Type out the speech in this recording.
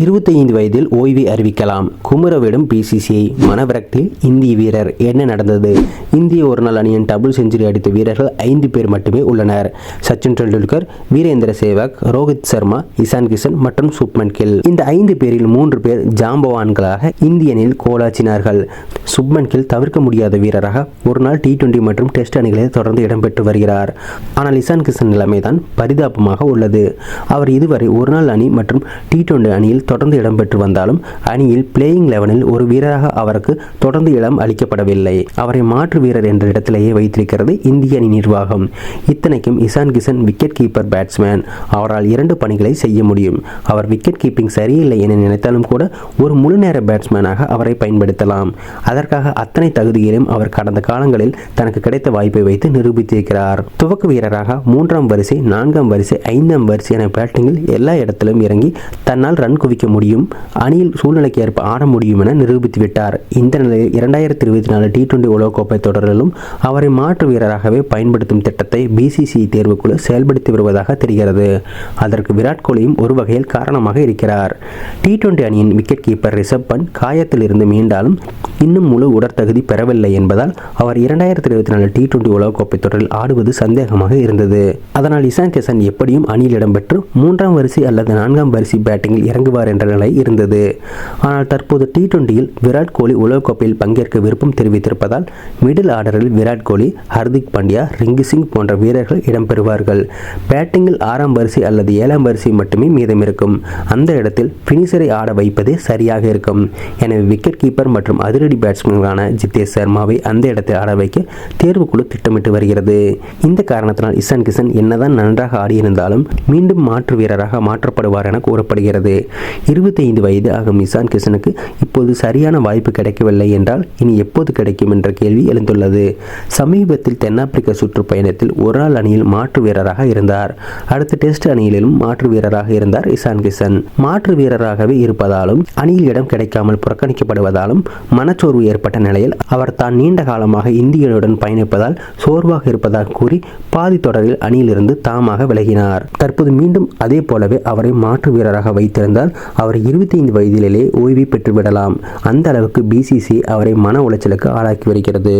இருபத்தைந்து வயதில் ஓய்வை அறிவிக்கலாம். குமரவிடும் பிசிசிஐ மனவிரக்தியில் இந்திய வீரர். என்ன நடந்தது? இந்திய ஒருநாள் அணியின் டபுள் செஞ்சுரி அடித்த வீரர்கள் ஐந்து பேர் மட்டுமே உள்ளனர். சச்சின் டெண்டுல்கர் வீரேந்திர சேவாக் ரோஹித் சர்மா இசான் கிஷன் மற்றும் சுப்மன் கில். இந்த ஐந்து பேரில் மூன்று பேர் ஜாம்பவான்களாக இந்திய அணியில் கோலாச்சினார்கள். சுப்மன் கில் தவிர்க்க முடியாத வீரராக ஒரு நாள் டி டுவெண்டி மற்றும் டெஸ்ட் அணிகளில் தொடர்ந்து இடம்பெற்று வருகிறார். ஆனால் இசான் கிஷன் நிலைமைதான் பரிதாபமாக உள்ளது. அவர் இதுவரை ஒருநாள் அணி மற்றும் டி டுவெண்டி அணியில் தொடர்ந்து இடம்பெற்று வந்தாலும் அணியில் பிளேயிங் லெவனில் ஒரு வீரராக அவருக்கு தொடர்ந்து இடம் அளிக்கப்படவில்லை. அவரை மாற்று வீரர் என்ற இடத்திலேயே வைத்திருக்கிறது இந்திய அணி நிர்வாகம். இத்தனைக்கும் Ishan Kishan wicket keeper batsman அவரால் இரண்டு பணிகளை செய்ய முடியும். அவர் விக்கெட் கீப்பிங் சரியில்லை என நினைத்தாலும் கூட ஒரு முழு நேர பேட்ஸ்மேனாக அவரை பயன்படுத்தலாம். அதற்காக அத்தனை தகுதியிலும் அவர் கடந்த காலங்களில் தனக்கு கிடைத்த வாய்ப்பை வைத்து நிரூபித்திருக்கிறார். துவக்க வீரராக மூன்றாம் வரிசை நான்காம் வரிசை ஐந்தாம் வரிசை என பேட்டிங்கில் எல்லா இடத்திலும் இறங்கி தன்னால் ரன் குவிக்க முடியும். அணியில் சூழ்நிலைக்கு ஏற்ப ஆட முடியும் என நிரூபித்து விட்டார். இந்த நிலையில் இரண்டாயிரத்தி இருபத்தி நாலு டி டுவெண்டி உலகக்கோப்பை தொடரிலும் அவரை மாற்று வீரராகவே பயன்படுத்தும் திட்டத்தை பிசிசிஐ தேர்வுக்குழு செயல்படுத்தி வருவதாக தெரிகிறது. அதற்கு விராட் கோலியும் ஒரு வகையில் காரணமாக இருக்கிறார். டி டுவெண்டி அணியின் விக்கெட் கீப்பர் ரிஷப் பண்ட் காயத்திலிருந்து மீண்டாலும் இன்னும் முழு உடற்தகுதி பெறவில்லை என்பதால் அவர் இரண்டாயிரத்தி இருபத்தி நாலு டி டுவெண்டி உலகக்கோப்பை தொடரில் ஆடுவது சந்தேகமாக இருந்தது. அதனால் இசான் கிஷன் எப்படியும் அணியில் இடம்பெற்று மூன்றாம் வரிசை அல்லது நான்காம் வரிசை பேட்டிங்கில் இறங்குவார் என்ற நிலை இருந்தது. ஆனால் தற்போது டி டுவெண்டியில் விராட் கோலி உலகக்கோப்பையில் பங்கேற்க விருப்பம் தெரிவித்திருப்பதால் மிடில் ஆர்டரில் விராட் கோலி ஹர்திக் பாண்டியா ரிங்கி சிங் போன்ற வீரர்கள் இடம்பெறுவார்கள். பேட்டிங்கில் ஆறாம் வரிசை அல்லது ஏழாம் வரிசை மட்டுமே மீதம் இருக்கும் அந்த இடத்தில் பினிஷரை ஆட வைப்பதே சரியாக இருக்கும். எனவே விக்கெட் கீப்பர் மற்றும் நேரடி பேட்ஸ்மேன்களான ஜித்தேஷ் சர்மாவை அந்த இடத்தில் ஆட வைக்க தேர்வுக்குழு திட்டமிட்டு வருகிறது. இந்த காரணத்தினால் இசான் கிஷன் என்னதான் நன்றாக ஆடியிருந்தாலும் மீண்டும் மாற்று வீரராக மாற்றப்படுவார் என கூறப்படுகிறது. இருபத்தைந்து வயது ஆகும் இசான் கிஷனுக்கு இப்போது சரியான வாய்ப்பு கிடைக்கவில்லை என்றால் இனி எப்போது கிடைக்கும் என்ற கேள்வி எழுந்துள்ளது. சமீபத்தில் தென்னாப்பிரிக்க சுற்றுப்பயணத்தில் ஒரு நாள் அணியில் மாற்று வீரராக இருந்தார். அடுத்த டெஸ்ட் அணியிலும் மாற்று வீரராக இருந்தார் இசான் கிஷன். மாற்று வீரராகவே இருப்பதாலும் அணியில் இடம் கிடைக்காமல் புறக்கணிக்கப்படுவதாலும் மன மனச்சோர்வு ஏற்பட்ட நிலையில் அவர் தான் நீண்ட காலமாக இந்தியனுடன் பயணிப்பதால் சோர்வாக இருப்பதாக கூறி பாதி தொடரில் அணியிலிருந்து தாமாக விலகினார். தற்போது மீண்டும் அதே போலவே அவரை மாற்று வீரராக வைத்திருந்தால் அவர் இருபத்தி ஐந்து வயதிலேயே ஓய்வு பெற்றுவிடலாம். அந்த அளவுக்கு பிசிசி அவரை மன உளைச்சலுக்கு ஆளாக்கி வருகிறது.